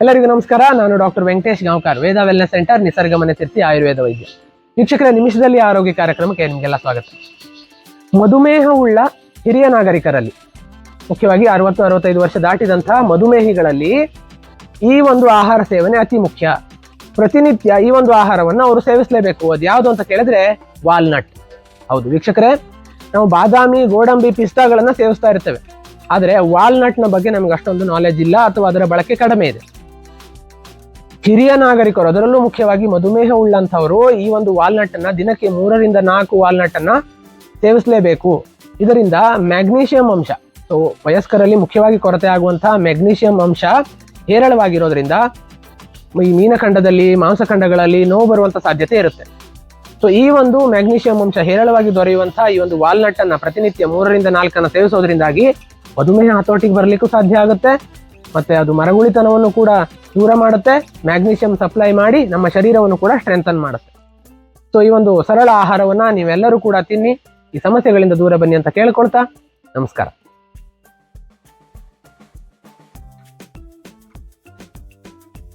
ಎಲ್ಲರಿಗೂ ನಮಸ್ಕಾರ. ನಾನು doctor Venkatesh Gaonkar, Veda wellness centre Nisarga Mane ತಿರ್ತಿ Ayurveda ವೈದ್ಯ. ವೀಕ್ಷಕರ, ನಿಮಿಷದಲ್ಲಿ ಆರೋಗ್ಯ ಕಾರ್ಯಕ್ರಮಕ್ಕೆ ನಿಮಗೆಲ್ಲ ಸ್ವಾಗತ. ಮಧುಮೇಹವುಳ್ಳ ಹಿರಿಯ ನಾಗರಿಕರಲ್ಲಿ, ಮುಖ್ಯವಾಗಿ ಅರವತ್ತು, ಅರವತ್ತೈದು ವರ್ಷ ದಾಟಿದಂತಹ ಮಧುಮೇಹಿಗಳಲ್ಲಿ ಈ ಒಂದು ಆಹಾರ ಸೇವನೆ ಅತಿ ಮುಖ್ಯ. ಪ್ರತಿನಿತ್ಯ ಈ ಒಂದು ಆಹಾರವನ್ನು ಅವರು ಸೇವಿಸಲೇಬೇಕು. ಅದು ಯಾವುದು ಅಂತ ಕೇಳಿದ್ರೆ ವಾಲ್ನಟ್. ಹೌದು, ವೀಕ್ಷಕರೇ, ನಾವು ಬಾದಾಮಿ, ಗೋಡಂಬಿ, ಪಿಸ್ತಾಗಳನ್ನು ಸೇವಿಸ್ತಾ ಇರ್ತೇವೆ. ಆದರೆ ವಾಲ್ನಟ್ನ ಬಗ್ಗೆ ನಮ್ಗೆ ಅಷ್ಟೊಂದು ನಾಲೆಜ್ ಇಲ್ಲ ಅಥವಾ ಅದರ ಬಳಕೆ ಕಡಿಮೆ ಇದೆ. ಹಿರಿಯ ನಾಗರಿಕರು, ಅದರಲ್ಲೂ ಮುಖ್ಯವಾಗಿ ಮಧುಮೇಹ ಉಳ್ಳಂಥವರು ಈ ಒಂದು ವಾಲ್ನಟ್ ಅನ್ನ ದಿನಕ್ಕೆ ಮೂರರಿಂದ ನಾಲ್ಕು ವಾಲ್ನಟ್ ಅನ್ನ ಸೇವಿಸಲೇಬೇಕು. ಇದರಿಂದ ಮ್ಯಾಗ್ನೀಷಿಯಂ ಅಂಶ, ಸೊ ವಯಸ್ಕರಲ್ಲಿ ಮುಖ್ಯವಾಗಿ ಕೊರತೆ ಆಗುವಂತಹ ಮ್ಯಾಗ್ನೀಷಿಯಂ ಅಂಶ ಹೇರಳವಾಗಿರೋದ್ರಿಂದ ಈ ಮೀನಖಂಡದಲ್ಲಿ, ಮಾಂಸಖಂಡಗಳಲ್ಲಿ ನೋವು ಬರುವಂತ ಸಾಧ್ಯತೆ ಇರುತ್ತೆ. ಸೊ ಈ ಒಂದು ಮ್ಯಾಗ್ನೀಷಿಯಂ ಅಂಶ ಹೇರಳವಾಗಿ ದೊರೆಯುವಂತಹ ಈ ಒಂದು ವಾಲ್ನಟ್ ಅನ್ನ ಪ್ರತಿನಿತ್ಯ ಮೂರರಿಂದ ನಾಲ್ಕನ್ನ ಸೇವಿಸೋದ್ರಿಂದಾಗಿ ಮಧುಮೇಹ ಹತೋಟಿಗೆ ಬರಲಿಕ್ಕೂ ಸಾಧ್ಯ ಆಗುತ್ತೆ. ಮತ್ತೆ ಅದು ಮರಗುಳಿತನವನ್ನು ಕೂಡ ದೂರ ಮಾಡುತ್ತೆ. ಮ್ಯಾಗ್ನೀಷಿಯಂ ಸಪ್ಲೈ ಮಾಡಿ ನಮ್ಮ ಶರೀರವನ್ನು ಕೂಡ ಸ್ಟ್ರೆಂಥನ್ ಮಾಡುತ್ತೆ. ಸೊ ಈ ಒಂದು ಸರಳ ಆಹಾರವನ್ನ ನೀವೆಲ್ಲರೂ ಕೂಡ ತಿನ್ನಿ. ಈ ಸಮಸ್ಯೆಗಳಿಂದ ದೂರ ಬನ್ನಿ ಅಂತ ಕೇಳ್ಕೊಳ್ತಾ ನಮಸ್ಕಾರ.